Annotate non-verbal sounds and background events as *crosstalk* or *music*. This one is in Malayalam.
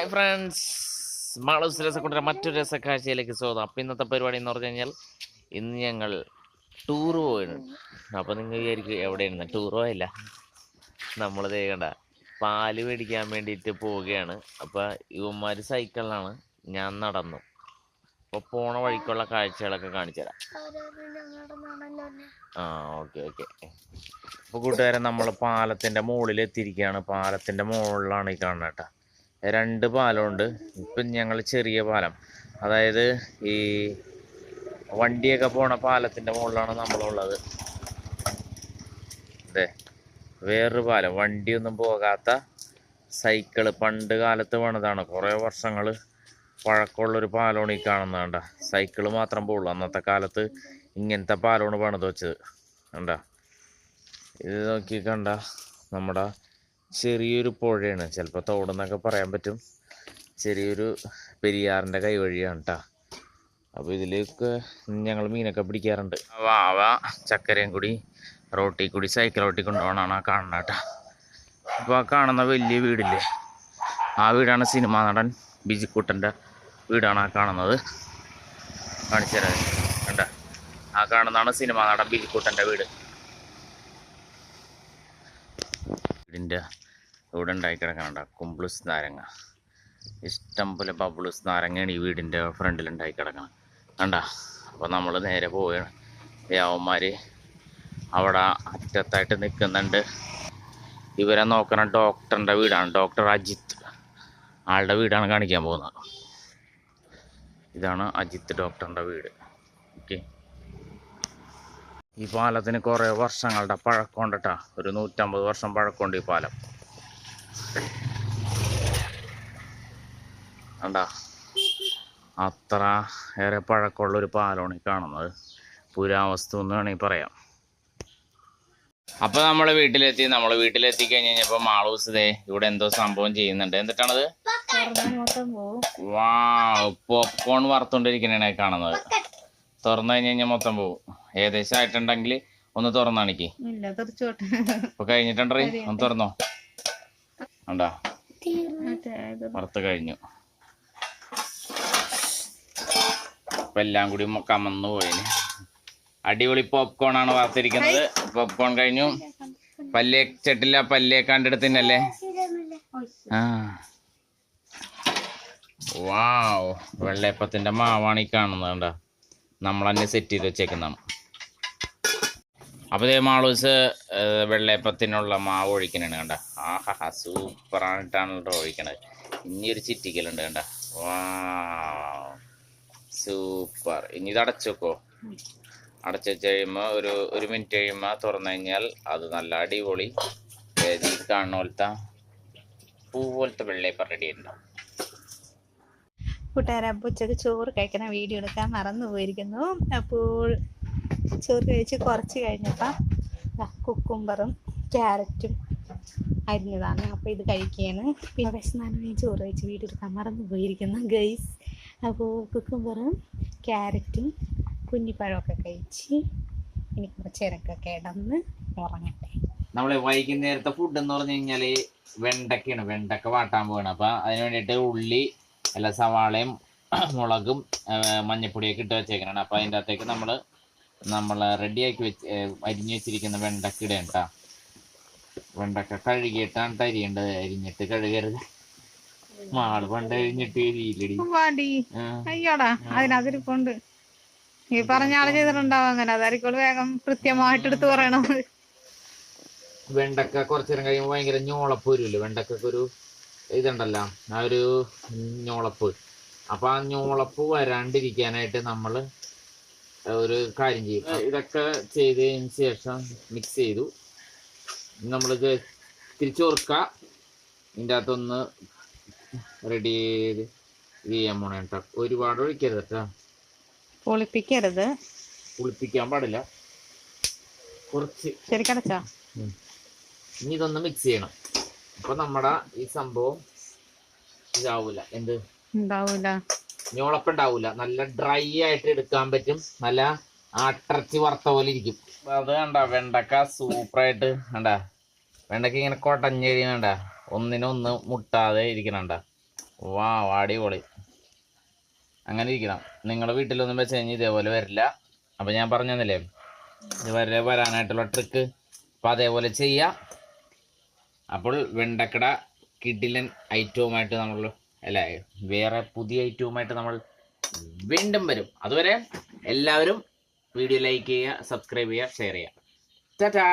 ഹായ് ഫ്രണ്ട്സ് മാളൂസ് രസക്കൊണ്ട മറ്റൊരു രസക്കാഴ്ചയിലേക്ക് സ്വാഗതം. അപ്പം ഇന്നത്തെ പരിപാടി എന്ന് പറഞ്ഞു കഴിഞ്ഞാൽ ഇന്ന് ഞങ്ങൾ ടൂർ പോയിട്ടുണ്ട് അപ്പം നിങ്ങൾ വിചാരിക്കും എവിടെയാണ് ടൂർ പോയല്ല. നമ്മൾ കണ്ട പാൽ മേടിക്കാൻ വേണ്ടിയിട്ട് പോവുകയാണ്. അപ്പോൾ ഇവന്മാർ സൈക്കിളിലാണ് ഞാൻ നടന്നു. അപ്പോൾ പോണ വഴിക്കുള്ള കാഴ്ചകളൊക്കെ കാണിച്ചു തരാം. ആ ഓക്കെ ഓക്കെ. അപ്പോൾ കൂട്ടുകാരെ നമ്മൾ പാലത്തിന്റെ മുകളിൽ എത്തിയിരിക്കുകയാണ് പാലത്തിന്റെ മുകളിലാണ് ഈ കാണുന്നത് കേട്ടോ. രണ്ട് പാലമുണ്ട്. ഇപ്പം ഞങ്ങൾ ചെറിയ പാലം. അതായത് ഈ വണ്ടിയൊക്കെ പോണ പാലത്തിന്റെ മുകളിലാണ് നമ്മളുള്ളത്. അതെ വേറൊരു പാലം. വണ്ടിയൊന്നും പോകാത്ത സൈക്കിൾ പണ്ട് കാലത്ത് വേണതാണ് കുറേ വർഷങ്ങൾ പഴക്കമുള്ളൊരു പാലമാണ് ഈ കാണുന്നത് സൈക്കിൾ മാത്രം പോകുള്ളൂ അന്നത്തെ കാലത്ത് ഇങ്ങനത്തെ പാലമാണ് പണിത് വെച്ചത്. കണ്ട? ഇത് നോക്കി കണ്ട നമ്മുടെ ചെറിയൊരു പുഴയാണ്. ചിലപ്പോൾ തോടെന്നൊക്കെ പറയാൻ പറ്റും. ചെറിയൊരു പെരിയാറിന്റെ കൈവഴിയാണ് കേട്ടോ അപ്പോൾ ഇതിലേക്ക് ഞങ്ങൾ മീനൊക്കെ പിടിക്കാറുണ്ട്. വാവ ചക്കരയും കൂടി റോട്ടിൽ കൂടി സൈക്കിൾ റോട്ടിൽ കൊണ്ടുപോകണമാണ് ആ കാണുന്നത് കേട്ടോ. അപ്പോൾ ആ കാണുന്ന വലിയ വീടില്ലേ? ആ വീടാണ് സിനിമാ നടൻ ബിജിക്കുട്ടന്റെ വീടാണ് ആ കാണുന്നത്. കാണിച്ചു തരാം. കണ്ട? ആ കാണുന്നതാണ് സിനിമാ നടൻ ബിജിക്കുട്ടന്റെ വീട്. വീടിന്റെ ഇവിടെ ഉണ്ടായി കിടക്കണണ്ട കുമ്പിളുസ് നാരങ്ങ. ഇഷ്ടം പോലെ നാരങ്ങയാണ് ഈ വീടിന്റെ ഫ്രണ്ടിൽ ഉണ്ടായി കിടക്കണം. കണ്ട? അപ്പോൾ നമ്മൾ നേരെ പോവുകയാണ് യാവന്മാർ അവിടെ അറ്റത്തായിട്ട് നിൽക്കുന്നുണ്ട് ഇവരെ നോക്കണ ഡോക്ടറിന്റെ വീടാണ്. ഡോക്ടർ അജിത്ത്. ആളുടെ വീടാണ് കാണിക്കാൻ പോകുന്നത്. ഇതാണ് അജിത്ത് ഡോക്ടറിന്റെ വീട്. ഓക്കെ. ഈ പാലത്തിന് കുറേ വർഷങ്ങളുടെ പഴക്കമുണ്ട് കേട്ടോ ഒരു നൂറ്റമ്പത് വർഷം പഴക്കമുണ്ട് ഈ പാലം. കണ്ടാ? അത്ര ഏറെ പഴക്കമുള്ള ഒരു പാലമാണ് ഈ കാണുന്നത്. പുരാവസ്തു എന്ന് വേണമെങ്കിൽ പറയാം. അപ്പൊ നമ്മൾ വീട്ടിലെത്തി. നമ്മൾ വീട്ടിലെത്തി കഴിഞ്ഞ് കഴിഞ്ഞപ്പോ മാളൂസ് ദേ ഇവിടെ എന്തോ സംഭവം ചെയ്യുന്നുണ്ട്. എന്നിട്ടാണത് വാ പോപ്കോൺ വറുത്തോണ്ടിരിക്കണേ കാണുന്നത്. തുറന്നു കഴിഞ്ഞ് കഴിഞ്ഞാൽ മൊത്തം പോകും ഏകദേശം ആയിട്ടുണ്ടെങ്കിൽ ഒന്ന് തുറന്നാണിക്ക് ഇല്ല തീർച്ചയായിട്ടും ഇപ്പൊ കഴിഞ്ഞിട്ടുണ്ടേ ഒന്ന് തുറന്നോ? ഉണ്ടാ പുറത്ത് വറുത്ത് കഴിഞ്ഞു. ഇപ്പൊ എല്ലാം കൂടി കമന്നു പോയി പോയിന്. അടിപൊളി പോപ്കോൺ ആണ് വറുത്തിരിക്കുന്നത്. പോപ്കോൺ കഴിഞ്ഞു. പല്ലേ ചെട്ടില്ല പല്ലേ കണ്ടെടുത്തിനല്ലേ ആ. വാവ്. വെള്ളയപ്പത്തിന്റെ മാവാണ് ഈ കാണുന്നത് കണ്ടോ? നമ്മൾ തന്നെ സെറ്റ് ചെയ്ത് വെച്ചേക്കുന്നതാണ്. അപ്പോൾ ഇതേ മാളൂസ് വെള്ളയപ്പത്തിനുള്ള മാവ് ഒഴിക്കണാണ് കണ്ട. ആഹാ സൂപ്പറായിട്ടാണല്ലോ ഒഴിക്കണത്. ഇനി ഒരു ചിറ്റിക്കലുണ്ട് കണ്ട. വാ സൂപ്പർ. ഇനി ഇത് അടച്ചു വെക്കോ? അടച്ചു വെച്ച് കഴിയുമ്പോൾ ഒരു ഒരു മിനിറ്റ് കഴിയുമ്പോൾ തുറന്നു കഴിഞ്ഞാൽ അത് നല്ല അടിപൊളി. കാണുന്ന പോലത്തെ പൂ പോലത്തെ വെള്ളയപ്പം റെഡി ഉണ്ടാവും കൂട്ടുകാരെ അപ്പോൾ ഉച്ചയ്ക്ക് ചോറ് കഴിക്കണ വീഡിയോ എടുക്കാൻ മറന്നു പോയിരിക്കുന്നു. അപ്പോൾ ചോറ് കഴിച്ച് കുറച്ച് കഴിഞ്ഞപ്പോൾ കുക്കുംബറും ക്യാരറ്റും അരിഞ്ഞതാണ്. അപ്പോൾ ഇത് കഴിക്കുകയാണ്. പിന്നെ വിശന്നാണ് ചോറ് കഴിച്ച് വീഡിയോ എടുക്കാൻ മറന്നു പോയിരിക്കുന്നു ഗൈസ് അപ്പോൾ കുക്കുംബറും ക്യാരറ്റും കുഞ്ഞിപ്പഴമൊക്കെ കഴിച്ച് ഇനി കുറച്ച് നേരമൊക്കെ കിടന്ന് ഉറങ്ങട്ടെ. നമ്മളെ വൈകുന്നേരത്തെ ഫുഡ് എന്ന് പറഞ്ഞു കഴിഞ്ഞാൽ വെണ്ടക്കയാണ്. വെണ്ടക്ക വാട്ടാൻ പോവാണ്. അപ്പൊ അതിന് വേണ്ടിയിട്ട് ഉള്ളി അല്ല സവാളയും *clears throat* മുളകും മഞ്ഞപ്പൊടിയൊക്കെ ഇട്ട് വെച്ചേക്കണം അപ്പോൾ അതിന്റെ അകത്തേക്ക് നമ്മൾ നമ്മൾ റെഡിയാക്കി വെച്ച് അരിഞ്ഞ് വെച്ചിരിക്കുന്ന വെണ്ടക്ക ഇടണം കേട്ടോ വെണ്ടക്ക കഴുകിയിട്ടാണ് ട്ടോ അരിയേണ്ടത് അരിഞ്ഞിട്ട് കഴുകരുത്. മാൾ പണ്ട് അരിഞ്ഞിട്ട്. അയ്യോടാ അതിനകത്തിരിപ്പുണ്ട് ഈ പറഞ്ഞ ആൾ ചെയ്തിട്ടുണ്ടാവും അങ്ങനെ. അതായിരിക്കും വേഗം കൃത്യമായിട്ട് എടുത്ത് പറയണത്. വെണ്ടക്ക കുറച്ചു നേരം കഴിയുമ്പോൾ ഭയങ്കര ഞോളപ്പ് വരുമല്ലോ വെണ്ടക്കൊക്കെ ഒരു ഇതുണ്ടല്ലോ. ആ ഒരു ഞോളപ്പ്. അപ്പൊ ആ ഞോളപ്പ് വരാണ്ടിരിക്കാനായിട്ട് നമ്മൾ ഒരു കാര്യം ചെയ്യും. ഇതൊക്കെ ചെയ്തതിന് ശേഷം മിക്സ് ചെയ്തു. നമ്മളിത് തിരിച്ചു കൊടുക്ക ഇതിന്റെ അകത്തൊന്ന് റെഡി ചെയ്ത് ഇത് ചെയ്യാൻ പോണേ കേട്ടോ. ഒരുപാട് ഒഴിക്കരുത് കേട്ടോ. പൊളിപ്പിക്കരുത്. പുളിപ്പിക്കാൻ പാടില്ല. കുറച്ച്. ശരിക്കടച്ചാ ഇനി ഇതൊന്ന് മിക്സ് ചെയ്യണം. അപ്പൊ നമ്മടെ ഈ സംഭവം ഇതാവൂല. എന്ത്? ഉണ്ടാവൂല. ഞോളപ്പം ഉണ്ടാവൂല. നല്ല ഡ്രൈ ആയിട്ട് എടുക്കാൻ പറ്റും. നല്ല ആട്ടിറച്ചി വറുത്ത പോലെ ഇരിക്കും. അത് കണ്ട വെണ്ടക്ക സൂപ്പറായിട്ട് കണ്ട? വെണ്ടക്ക ഇങ്ങനെ കൊടഞ്ഞെഴിയണ്ട ഒന്നിനൊന്ന് മുട്ടാതെ ഇരിക്കണണ്ട വാ വാടിപൊളി അങ്ങനെ ഇരിക്കണം. നിങ്ങളുടെ വീട്ടിലൊന്നും വെച്ച് കഴിഞ്ഞാൽ ഇതേപോലെ വരില്ല. അപ്പം ഞാൻ പറഞ്ഞു തന്നില്ലേ ഇത് വരെ വരാനായിട്ടുള്ള ട്രിക്ക് അപ്പം അതേപോലെ ചെയ്യാം. അപ്പോൾ വെണ്ടക്കട കിഡിലൻ ഐറ്റവുമായിട്ട് നമ്മൾ അല്ല വേറെ പുതിയ ഐറ്റവുമായിട്ട് നമ്മൾ വീണ്ടും വരും. അതുവരെ എല്ലാവരും വീഡിയോ ലൈക്ക് ചെയ്യുക സബ്സ്ക്രൈബ് ചെയ്യുക ഷെയർ ചെയ്യുക. ടാറ്റാ